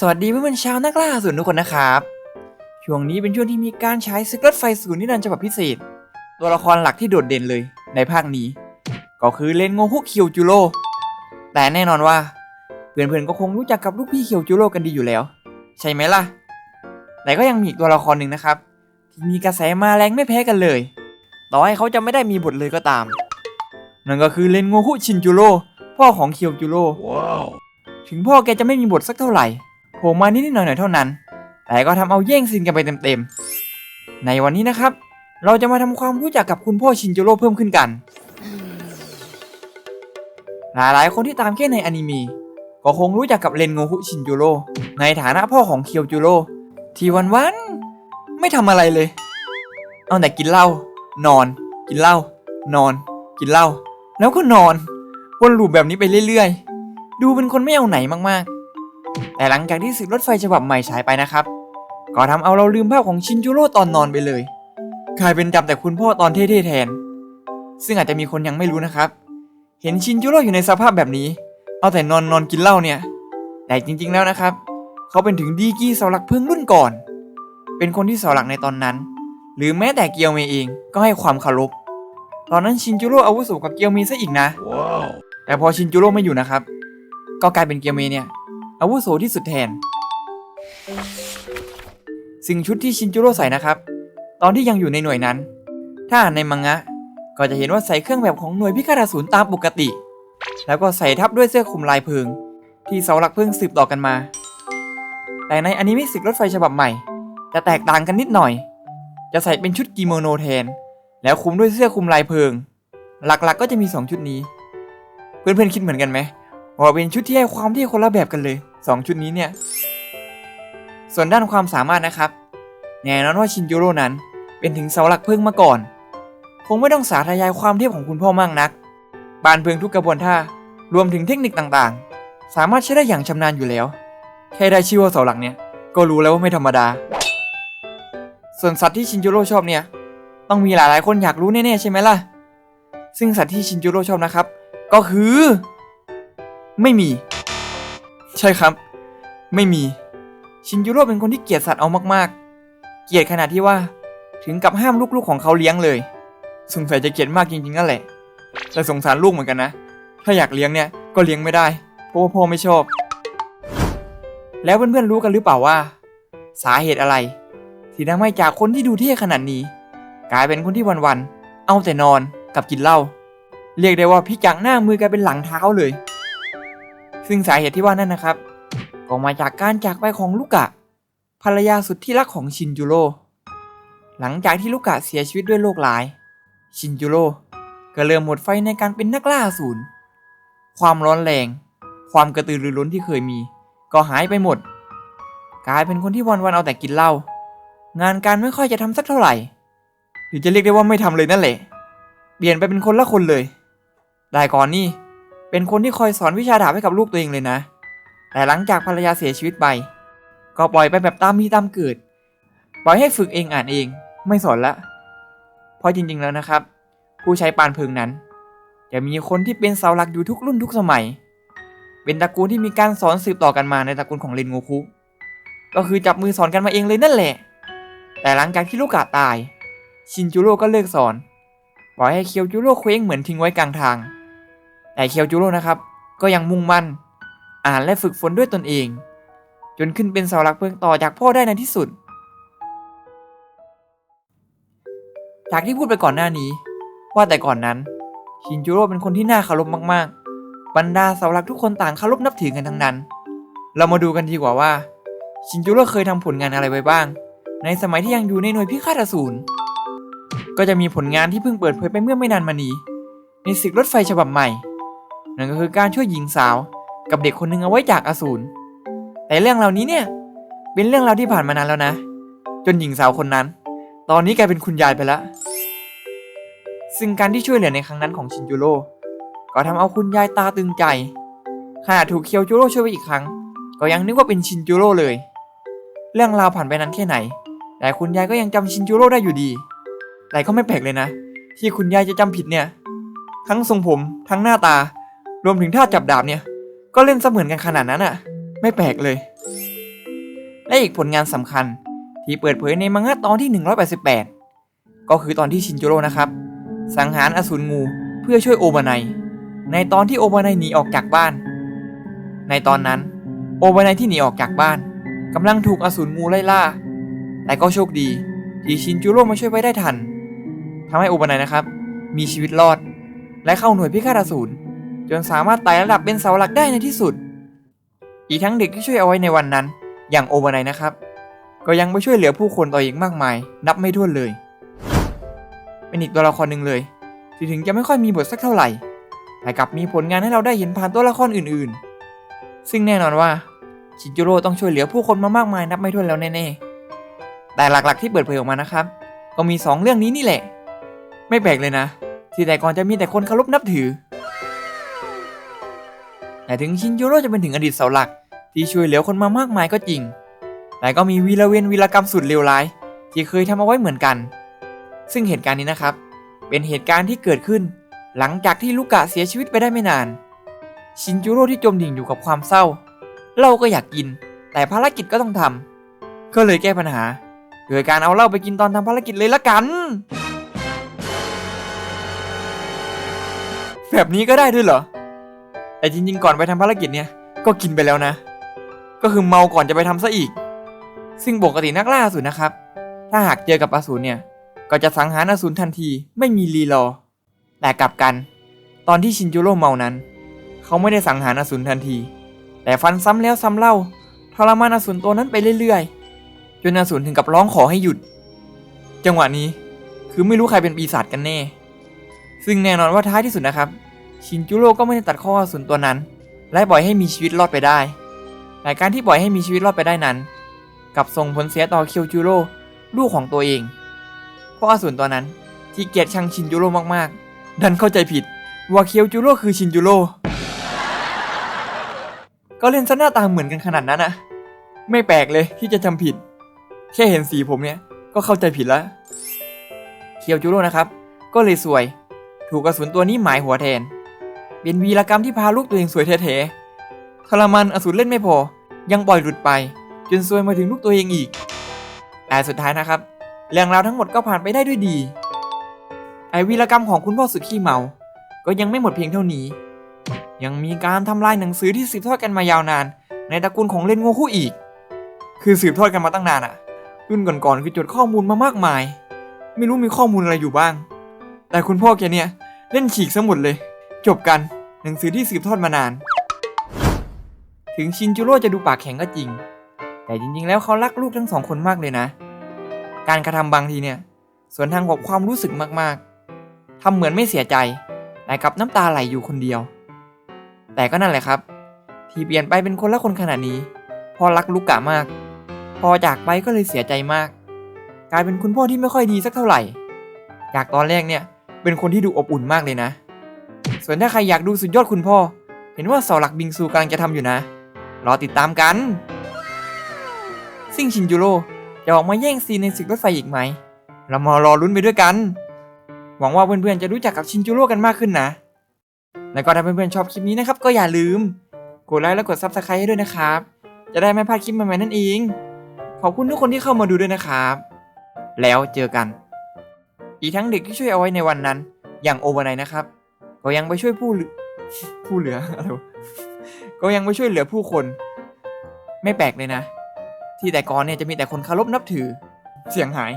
สวัสดีเพื่อนๆชาวนักล่าอสูรทุกคนนะครับ ช่วงนี้เป็นช่วงที่มีการใช้ซึกรถไฟสูนย์นิรันดร์ฉบับพิเศษ ตัวละครหลักที่โดดเด่นเลยในภาคนี้ ก็คือเลนโงฮุกเคียวจูโร่แต่แน่นอนว่า เพื่อนๆก็คงรู้จักกับลูกพี่เคียวจูโร่กันดีอยู่แล้ว ใช่ไหมล่ะ แต่ก็ยังมีอีกตัวละครหนึ่งนะครับที่มีกระแสมาแรงไม่แพ้กันเลย ต่อให้เขาจะไม่ได้มีบทเลยก็ตาม นั่นก็คือเลนโงฮุชินจูโร่พ่อของเคียวจูโร่ถึงพ่อแกจะไม่มีบทสักเท่าไหร่โผ ล่มานิดๆหน่อยๆเท่านั้น แต่ก็ทำเอาแย่งซีนกันไปเต็มๆ ในวันนี้นะครับ เราจะมาทำความรู้จักกับคุณพ่อชินโจโร่เพิ่มขึ้นกัน หลายๆคนที่ตามแค่ในอนิเมะก็คงรู้จักกับเรนโงคุชินโจโร่ในฐานะพ่อของเคียวจูโร่ที่วันๆไม่ทำอะไรเลย เอาแต่กินเหล้านอน กินเหล้านอน กินเหล้าแล้วก็นอนวนลูปแบบนี้ไปเรื่อยๆ ดูเป็นคนไม่เอาไหนมากๆ แต่หลังจากที่สึกรถไฟฉบับใหม่ฉายไปนะครับ ก็ทำเอาเราลืมภาพของชินจูโร่ตอนนอนไปเลยกลายเป็นจำแต่คุณพ่อตอนเท่ๆแทน ซึ่งอาจจะมีคนยังไม่รู้นะครับ เห็นชินจูโร่อยู่ในสภาพแบบนี้ เอาแต่นอนนอนกินเหล้าเนี่ย แต่จริงๆแล้วนะครับ เขาเป็นถึงดีกรีเสาหลักเพิ่งรุ่นก่อน เป็นคนที่เสาหลักในตอนนั้น หรือแม้แต่เกียวเมย์เองก็ให้ความเคารพ ตอนนั้นชินจูโร่อาวุโสกับเกียวเมย์ซะอีกนะแต่พอชินจูโร่ไม่อยู่นะครับ ก็กลายเป็นเกียวเมย์เนี่ย อาวุโสที่สุดแทน สิ่งชุดที่ชินจูโร่ใส่นะครับ ตอนที่ยังอยู่ในหน่วยนั้น ถ้าในมังงะ ก็จะเห็นว่าใส่เครื่องแบบของหน่วยพิฆาตอสูรตามปกติ แล้วก็ใส่ทับด้วยเสื้อคลุมลายเพลิง ที่เสาหลักเพลิงสืบต่อกันมา แต่ในอนิเมะสึกรถไฟฉบับใหม่ จะแตกต่างกันนิดหน่อย จะใส่เป็นชุดกิโมโนแทน แล้วคลุมด้วยเสื้อคลุมลายเพลิง หลักๆก็จะมีสองชุดนี้ เพื่อนๆคิดเหมือนกันไหม ว่าเป็นชุดที่ให้ความที่คนละแบบกันเลยสองชุดนี้เนี่ย ส่วนด้านความสามารถนะครับ แน่นอนว่าชินจูโร่นั้น เป็นถึงเสาหลักเพลิงมาก่อน คงไม่ต้องสาธยายความเทพของคุณพ่อมากนัก บานเพิงทุกกระบวนท่ารวมถึงเทคนิคต่างๆ สามารถใช้ได้อย่างชำนาญอยู่แล้ว แค่ได้ชื่อว่าเสาหลักเนี่ย ก็รู้แล้วว่าไม่ธรรมดา ส่วนสัตว์ที่ชินจูโร่ชอบเนี่ย ต้องมีหลายๆคนอยากรู้แน่ๆใช่ไหมล่ะ ซึ่งสัตว์ที่ชินจูโร่ชอบนะครับ ก็คือ ไม่มี ใช่ครับ ไม่มี ชินจูโร่เป็นคนที่เกลียดสัตว์เอามากๆ เกลียดขนาดที่ว่า ถึงกับห้ามลูกๆของเขาเลี้ยงเลย สงสัยจะเกลียดมากจริงๆนั่นแหละ แต่สงสารลูกเหมือนกันนะ ถ้าอยากเลี้ยงเนี่ยก็เลี้ยงไม่ได้ เพราะว่าพ่อไม่ชอบ แล้วเพื่อนๆรู้กันหรือเปล่าว่า สาเหตุอะไรที่ทำให้จากคนที่ดูเท่ขนาดนี้ กลายเป็นคนที่วันๆ เอาแต่นอนกับกินเหล้า เรียกได้ว่าพลิจากหน้ามือกลายเป็นหลังเท้าเลย ซึ่งสาเหตุที่ว่านั่นนะครับ ก็มาจากการจากไปของลูกะ ภรรยาสุดที่รักของชินจูโร่หลังจากที่ลูกะเสียชีวิตด้วยโรคร้าย ชินจูโร่ก็เริ่มหมดไฟในการเป็นนักล่าสูรความร้อนแรง ความกระตือรือร้นที่เคยมี ก็หายไปหมด กลายเป็นคนที่วันๆเอาแต่กินเหล้า งานการไม่ค่อยจะทำสักเท่าไหร่ หรือจะเรียกได้ว่าไม่ทำเลยนั่นแหละ เปลี่ยนไปเป็นคนละคนเลย ได้ก่อนนี่ เป็นคนที่คอยสอนวิชาดาบให้กับลูกตัวเองเลยนะ แต่หลังจากภรรยาเสียชีวิตไป ก็ปล่อยไปแบบตามมีตามเกิด ปล่อยให้ฝึกเองอ่านเอง ไม่สอนละ เพราะจริงๆแล้วนะครับ ผู้ใช้ปานพึงนั้น จะมีคนที่เป็นเสาหลักอยู่ทุกรุ่นทุกสมัย เป็นตระกูลที่มีการสอนสืบต่อกันมาในตระกูลของเรนโงคุ ก็คือจับมือสอนกันมาเองเลยนั่นแหละ แต่หลังจากที่ลูกกะตาย ชินจูโร่ก็เลิกสอน ปล่อยให้เคียวจูโร่เคว้งเหมือนทิ้งไว้กลางทาง แต่เคียวจูโร่นะครับ ก็ยังมุ่งมั่น อ่านและฝึกฝนด้วยตนเอง จนขึ้นเป็นเสาหลักเพิงต่อจากพ่อได้ในที่สุด จากที่พูดไปก่อนหน้านี้ ว่าแต่ก่อนนั้น ชินจูโร่เป็นคนที่น่าเคารพมากๆ บรรดาเสาหลักทุกคนต่างเคารพนับถือกันทั้งนั้น เรามาดูกันดีกว่าว่า ชินจูโร่เคยทำผลงานอะไรไว้บ้าง ในสมัยที่ยังอยู่ในหน่วยพิฆาตอสูรก็จะมีผลงานที่เพิ่งเปิดเผยไปเมื่อไม่นานมานี้ในศึกรถไฟฉบับใหม่ นั่นก็คือการช่วยหญิงสาวกับเด็กคนหนึ่งเอาไว้จากอสูรแต่เรื่องเหล่านี้เนี่ยเป็นเรื่องราวที่ผ่านมานานแล้วนะ จนหญิงสาวคนนั้น ตอนนี้กลายเป็นคุณยายไปแล้วซึ่งการที่ช่วยเหลือในครั้งนั้นของชินจูโร่ก็ทำเอาคุณยายตาตึงใจขณะถูกเคียวจูโร่ช่วยไปอีกครั้ง ก็ยังนึกว่าเป็นชินจูโร่เลย เรื่องราวผ่านไปนั้นแค่ไหน แต่คุณยายก็ยังจำชินจูโร่ได้อยู่ดี แต่ก็ไม่แปลกเลยนะ ที่คุณยายจะจำผิดเนี่ย ทั้งทรงผม ทั้งหน้าตา รวมถึงท่าจับดาบเนี่ย ก็เล่นเสมือนกันขนาดนั้นอะ่ะไม่แปลกเลย และอีกผลงานสำคัญที่เปิดเผยในมังงะตอนที่ 188 ก็คือตอนที่ชินจูโร่นะครับ สังหารอสูรงูเพื่อช่วยโอบานายในตอนที่โอบานายหนีออกจากบ้าน ในตอนนั้น โอบานายที่หนีออกจากบ้านกำลังถูกอสูรงูไล่ล่า แต่ก็โชคดีที่ชินจูโร่มาช่วยไว้ได้ทันทำให้โอบานายนะครับ มีชีวิตรอด และเข้าหน่วยพิฆาตอสูร จนสามารถไต่ระดับเป็นเสาหลักได้ในที่สุด อีกทั้งเด็กที่ช่วยเอาไว้ในวันนั้น อย่างโอบานายนะครับ ก็ยังไปช่วยเหลือผู้คนต่ออีกมากมาย นับไม่ถ้วนเลย เป็นอีกตัวละครหนึ่งเลยที่ถึงจะไม่ค่อยมีบทสักเท่าไหร่ แต่กลับมีผลงานให้เราได้เห็นผ่านตัวละครอื่นๆ ซึ่งแน่นอนว่าชินจูโร่ต้องช่วยเหลือผู้คนมามากมายนับไม่ถ้วนแล้วแน่ๆ แต่หลักๆที่เปิดเผยออกมานะครับ ก็มี 2 เรื่องนี้นี่แหละ ไม่แปลกเลยนะ ที่แต่ก่อนจะมีแต่คนเคารพนับถือ แต่ถึงชินจูโร่จะเป็นถึงอดีตเสาหลัก ที่ช่วยเหลือคนมามากมายก็จริง แต่ก็มีวีรเวนวีรกรรมสุดเลวร้าย ที่เคยทำเอาไว้เหมือนกัน ซึ่งเหตุการณ์นี้นะครับ เป็นเหตุการณ์ที่เกิดขึ้น หลังจากที่ลูกกะเสียชีวิตไปได้ไม่นาน ชินจูโร่ที่จมดิ่งอยู่กับความเศร้าเหล้าก็อยากกิน แต่ภารกิจก็ต้องทำก็เลยแก้ปัญหา โดยการเอาเหล้าไปกินตอนทำภารกิจเลยละกัน แบบนี้ก็ได้ด้วยเหรอ แต่จริงๆก่อนไปทำภารกิจเนี่ยก็กินไปแล้วนะ ก็คือเมาก่อนจะไปทำซะอีก ซึ่งปกตินักล่าอสูรนะครับ ถ้าหากเจอกับอสูรเนี่ย ก็จะสังหารอสูรทันทีไม่มีรีรอ แต่กลับกัน ตอนที่ชินจูโร่เมานั้น เขาไม่ได้สังหารอสูรทันที แต่ฟันซ้ำแล้วซ้ำเล่าทรมานอสูรตัวนั้นไปเรื่อยๆ จนอสูรถึงกับร้องขอให้หยุด จังหวะนี้คือไม่รู้ใครเป็นปีศาจกันแน่ ซึ่งแน่นอนว่าท้ายที่สุดนะครับ ชินจูโร่ก็ไม่ได้ตัดข้ออสูรตัวนั้น และปล่อยให้มีชีวิตรอดไปได้แต่การที่ปล่อยให้มีชีวิตรอดไปได้นั้นกับส่งผลเสียต่อเคียวจูโร่ลูกของตัวเอง เพราะอสูรตัวนั้นที่เกลียดชังชินจูโร่มากๆ ดันเข้าใจผิดว่าเคียวจูโร่คือชินจูโร่ก็เล่นซะหน้าตาเหมือนกันขนาดนั้นอะไม่แปลกเลยที่จะจำผิด แค่เห็นสีผมเนี่ยก็เข้าใจผิดแล้วเคียวจูโร่นะครับ ก็เลยสวย ถูกกระสุนตัวนี้หมายหัวแทน เป็นวีรกรรมที่พาลูกตัวเองสวยแท้ๆทรมานอสูรเล่นไม่พอ ยังปล่อยหลุดไป จนซวยมาถึงลูกตัวเองอีก แต่สุดท้ายนะครับเรื่องราวทั้งหมดก็ผ่านไปได้ด้วยดี ไอวีรกรรมของคุณพ่อสุดขี้เมา ก็ยังไม่หมดเพียงเท่านี้ ยังมีการทำลายหนังสือที่สืบทอดกันมายาวนาน ในตระกูลของเล่นโงคู่อีก คือสืบทอดกันมาตั้งนานอะรุ่นก่อนๆคือจดข้อมูลมามากมาย ไม่รู้มีข้อมูลอะไรอยู่บ้าง แต่คุณพ่อแกเนี่ยเล่นฉีกซะหมดเลย จบกันหนังสือที่สืบทอดมานาน ถึงชินจูโร่จะดูปากแข็งก็จริง แต่จริงๆ แล้วเขารักลูกทั้งสองคนมากเลยนะ การกระทำบางทีเนี่ยสวนทางกับความรู้สึกมากๆทำเหมือนไม่เสียใจแต่กับน้ำตาไหลอยู่คนเดียว แต่ก็นั่นแหละครับ ที่เปลี่ยนไปเป็นคนละคนขนาดนี้พ่อรักลูกกะมาก พอจากไปก็เลยเสียใจมาก กลายเป็นคุณพ่อที่ไม่ค่อยดีสักเท่าไหร่ จากตอนแรกเนี่ยเป็นคนที่ดูอบอุ่นมากเลยนะ ส่วนถ้าใครอยากดูสุดยอดคุณพ่อ เห็นว่าเสาหลักบิงซูกำลังจะทำอยู่นะ รอติดตามกัน ซิ่งชินจูโร่จะออกมาแย่งซีนในศึกรถไฟอีกไหม เรามารอลุ้นไปด้วยกัน หวังว่าเพื่อนๆจะรู้จักกับชินจูโร่กันมากขึ้นนะ แล้วก็ถ้าเพื่อนๆชอบคลิปนี้นะครับก็อย่าลืม กดไลค์และกดซับสไครต์ให้ด้วยนะครับ จะได้ไม่พลาดคลิปใหม่ๆนั่นเอง ขอบคุณทุกคนที่เข้ามาดูด้วยนะครับ แล้วเจอกัน อีกทั้งเด็กที่ช่วยเอาไว้ในวันนั้น อย่างโอเวอร์ไนนะครับ ก็ยังไปช่วยผู้ผู้เหลืออะไรก็ยังไปช่วยเหลือผู้คน ไม่แปลกเลยนะ ที่แต่ก่อนเนี่ยจะมีแต่คนคารพนับถือ เสียงหาย